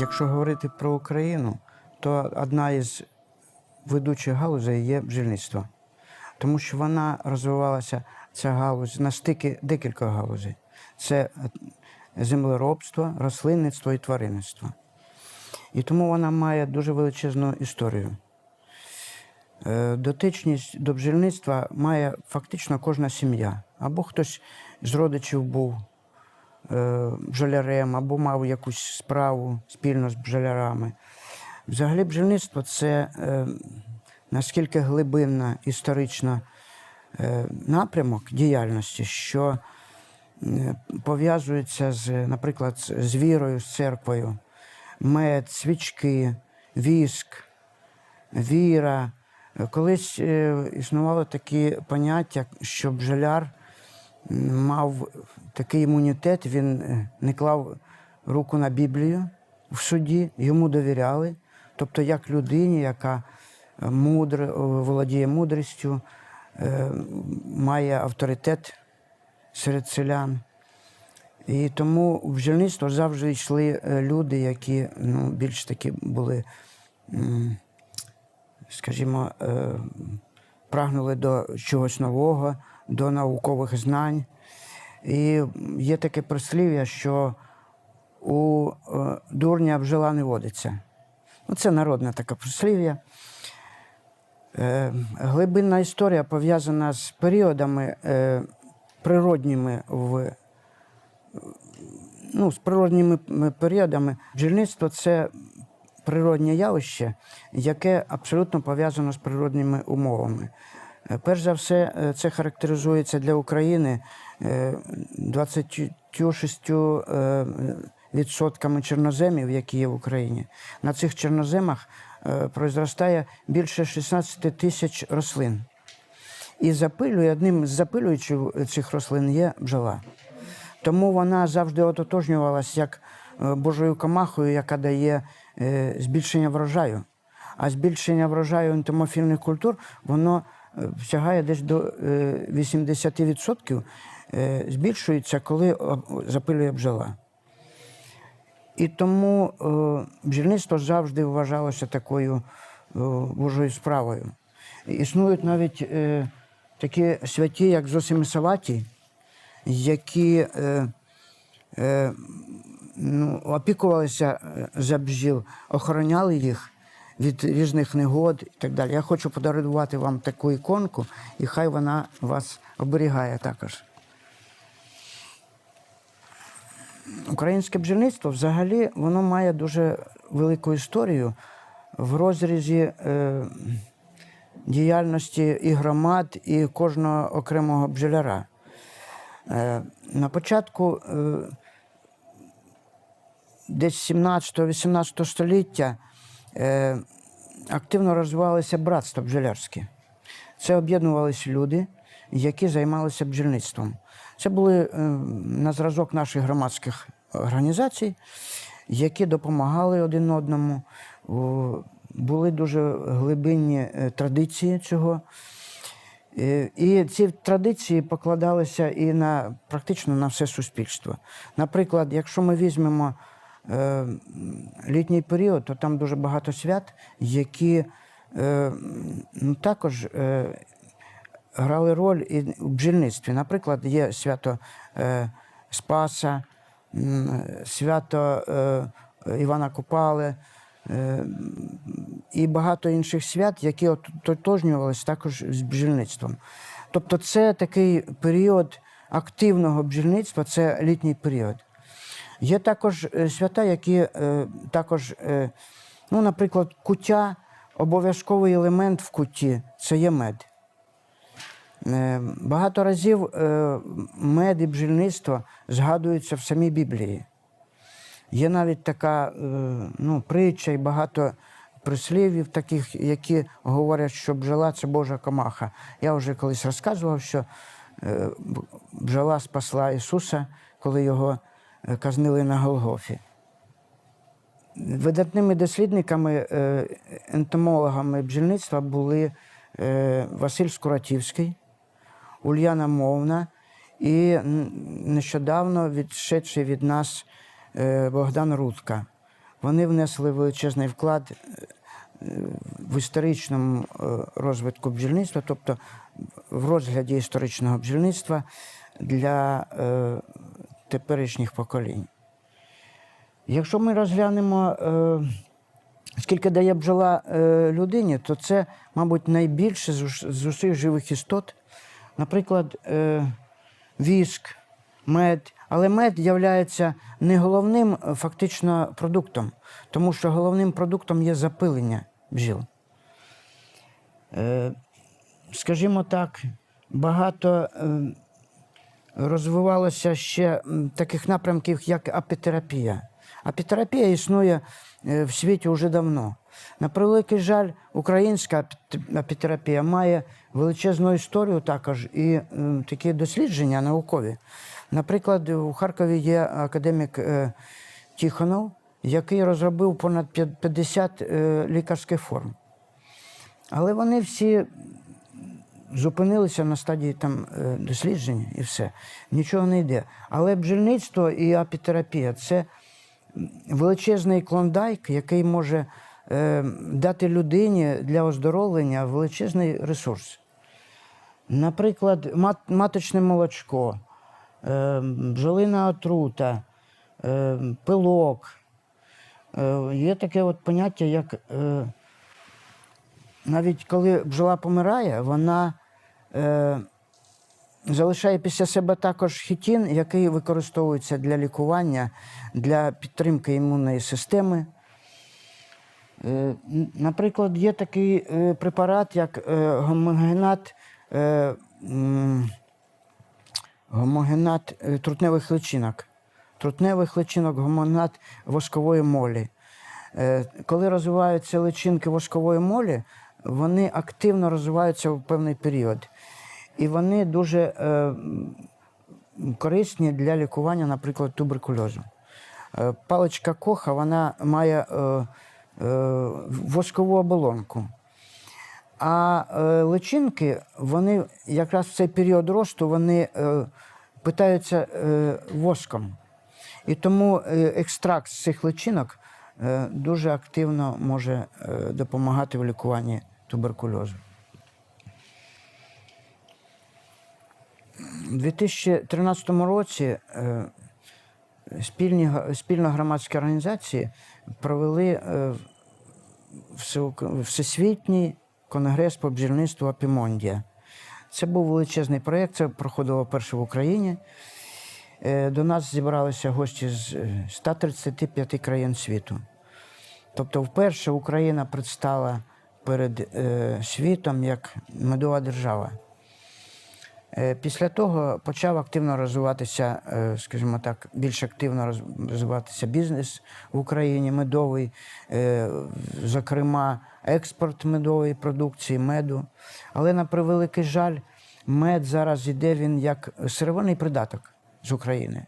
Якщо говорити про Україну, то одна із ведучих галузей є бджільництво, тому що вона розвивалася, ця галузь, на стики декілька галузей: це землеробство, рослинництво і тваринництво. І тому вона має дуже величезну історію. Е, Дотичність до бджільництва має фактично кожна сім'я. Або хтось з родичів був е, бджолярем, або мав якусь справу спільно з бджолярами. Взагалі, бджільництво це е, наскільки глибинна історична е, напрямок діяльності, що е, пов'язується з, наприклад, з- вірою, з церквою, мед, свічки, віск, віра. Колись е, існувало такі поняття, що бджоляр мав такий імунітет, він е, не клав руку на Біблію в суді, йому довіряли. Тобто, як людині, яка е, мудр, володіє мудрістю, е, має авторитет серед селян. І тому в бджільництво завжди йшли люди, які ну, більш таки були, скажімо, прагнули до чогось нового, до наукових знань. І є таке прислів'я, що у е, дурня бджола не водиться. Ну, це народне таке прислів'я. Е, глибинна історія пов'язана з періодами е, природніми в ну, з природніми періодами. Бджільництво це природнє явище, яке абсолютно пов'язано з природніми умовами. Е, Перш за все, е, це характеризується для України е, 26 е, відсотками чорноземів, які є в Україні. На цих чорноземах произростає більше 16 тисяч рослин. І запилює одним з запилюючих цих рослин є бджола. Тому вона завжди ототожнювалася як Божою комахою, яка дає збільшення врожаю. А збільшення врожаю ентомофільних культур воно сягає десь до е, 80%, е, збільшується, коли запилює бджола. І тому е, бджільництво завжди вважалося такою е, Божою справою. Існують навіть е, такі святі, як Зосим Саваті, які е, е, ну, опікувалися е, за бджіл, охороняли їх від різних негод і так далі. Я хочу подарувати вам таку іконку, і хай вона вас оберігає також. Українське бджільництво взагалі воно має дуже велику історію в розрізі е, діяльності і громад, і кожного окремого бджоляра. Е, на початку е, десь 17-18 століття активно розвивалися братства бджолярські. Це об'єднувалися люди, які займалися бджільництвом. Це були е, на зразок наших громадських організацій, які допомагали один одному. Були дуже глибинні е, традиції цього. Е, І ці традиції покладалися і на практично на все суспільство. Наприклад, якщо ми візьмемо е, літній період, то там дуже багато свят, які е, ну, також е, грали роль і в бджільництві. Наприклад, є свято Спаса, свято Івана Купали. і багато інших свят, які ототожнювалися також з бджільництвом. Тобто, це такий період активного бджільництва, це літній період. Є також е, свята, які е, також, е, ну, наприклад, куття, обов'язковий елемент в кутті це є мед. Багато разів мед і бджільництво згадуються в самій Біблії. Є навіть така ну, притча і багато прислівів таких, які говорять, що бджола це Божа комаха. Я вже колись розказував, що бджола спасла Ісуса, коли його казнили на Голгофі. Видатними дослідниками, е, ентомологами бджільництва були е, Василь Скуратівський, Ульяна Мовна і нещодавно відшедший від нас е, Богдан Рудка. вони внесли величезний вклад е, в історичному е, розвитку бджільництва, тобто в розгляді історичного бджільництва для е, теперішніх поколінь. Якщо ми розглянемо, е, скільки дає бджола е, людині, то це, мабуть, найбільше з усіх живих істот. Наприклад, е, віск, мед. Але мед є не головним фактично продуктом, тому що головним продуктом є запилення бджіл. Скажімо так, багато розвивалося ще таких напрямків, як апітерапія. Апітерапія існує е, в світі вже давно. На превеликий жаль, українська апітерапія має величезну історію також і такі дослідження наукові. Наприклад, у Харкові є академік е, Тихонов, який розробив понад п'ят- 50 е, лікарських форм. Але вони всі зупинилися на стадії там е, досліджень і все. Нічого не йде. Але бджільництво і апітерапія це величезний клондайк, який може е, дати людині для оздоровлення величезний ресурс. Наприклад, мат, маточне молочко, е, бджолина отрута, пилок. Є таке от поняття, як навіть коли бджола помирає, вона е, залишає після себе також хітін, який використовується для лікування, для підтримки імунної системи. Е, Наприклад, є такий е, препарат, як е, гомогенат, е, гомогенат е, трутневих личинок. Трутневих личинок, гомогенат воскової молі. Е, Коли розвиваються личинки воскової молі, вони активно розвиваються в певний період. І вони дуже е, корисні для лікування, наприклад, туберкульозу. Е, Паличка коха вона має е, е, воскову оболонку. А е, личинки, вони якраз в цей період росту вони е, питаються е, воском. І тому е, екстракт з цих личинок дуже активно може е, допомагати в лікуванні туберкульозу. У 2013 році е, спільні, спільно громадські організації провели е, Всесвітній конгрес по бджільництву Апімондія. Це був величезний проєкт, це проходило перше в Україні. Е, До нас зібралися гості з е, 135 країн світу. Тобто, вперше Україна предстала перед е, світом як медова держава. Е, Після того почав активно розвиватися, е, скажімо так, більш активно розвиватися бізнес в Україні, медовий, е, зокрема, експорт медової продукції, меду. Але на превеликий жаль, мед зараз йде він як сировинний придаток з України.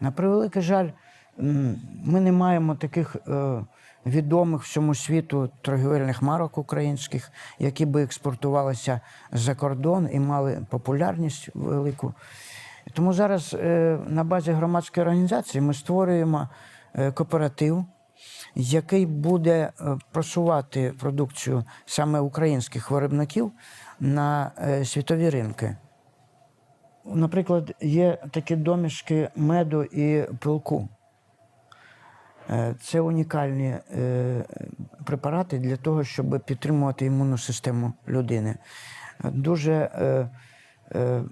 На превеликий жаль, ми не маємо таких е, відомих всьому світу торгівельних марок українських, які би експортувалися за кордон і мали популярність велику. Тому зараз е, на базі громадської організації ми створюємо е, кооператив, який буде просувати продукцію саме українських виробників на світові ринки. Наприклад, є такі домішки меду і пилку. Е, Це унікальні е, препарати для того, щоб підтримувати імунну систему людини. Дуже е,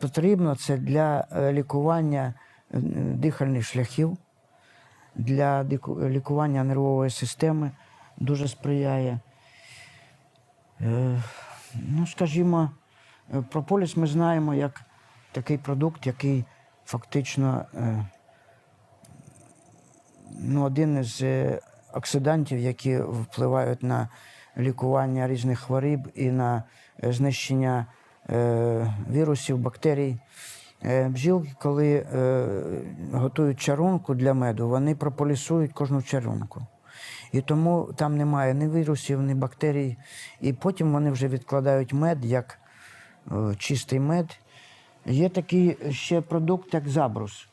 потрібно це для лікування дихальних шляхів, для лікування нервової системи дуже сприяє. Ну, скажімо, прополіс ми знаємо як такий продукт, який фактично е, ну, один із е, оксидантів, які впливають на лікування різних хвороб і на е, знищення вірусів, бактерій. Бджілки, коли готують чарунку для меду, вони прополісують кожну чарунку. І тому там немає ні вірусів, ні бактерій. І потім вони вже відкладають мед як чистий мед. Є такий ще продукт, як забрус.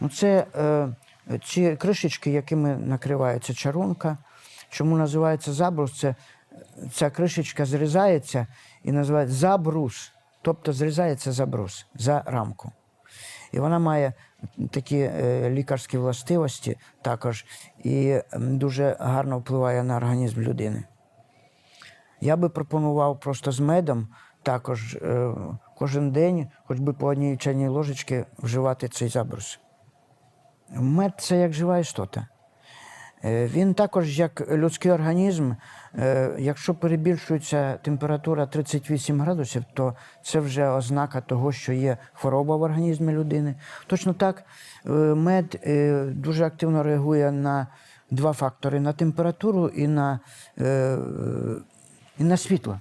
Ну, це е, ці кришечки, якими накривається чарунка. Чому називається забрус? Це ця кришечка зрізається і називається забрус. Тобто зрізається забрус за рамку. І вона має такі е, лікарські властивості також і дуже гарно впливає на організм людини. Я би пропонував просто з медом також е, кожен день, хоч би по одній чайній ложечці, вживати цей забрус. Мед це як жива істота. Е, Він також, як людський організм, е, якщо перебільшується температура 38 градусів, то це вже ознака того, що є хвороба в організмі людини. Точно так, мед дуже активно реагує на два фактори: на температуру і на, і на світло.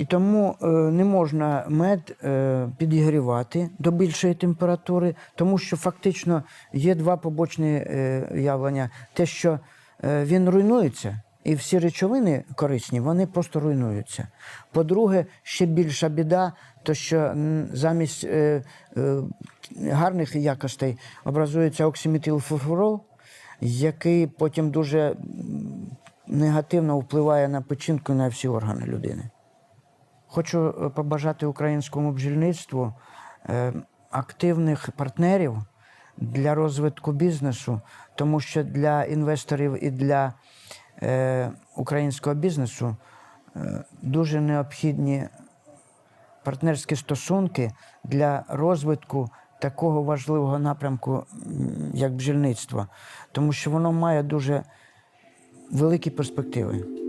І тому е, не можна мед е, підігрівати до більшої температури, тому що фактично є два побочні е, явлення. Те, що він руйнується, і всі речовини корисні, вони просто руйнуються. По-друге, ще більша біда, то що замість гарних якостей образується оксиметилфурфурол, який потім дуже негативно впливає на печінку на всі органи людини. Хочу е, побажати українському бджільництву е, активних партнерів для розвитку бізнесу, тому що для інвесторів і для е, українського бізнесу дуже необхідні партнерські стосунки для розвитку такого важливого напрямку, як бджільництво, тому що воно має дуже великі перспективи.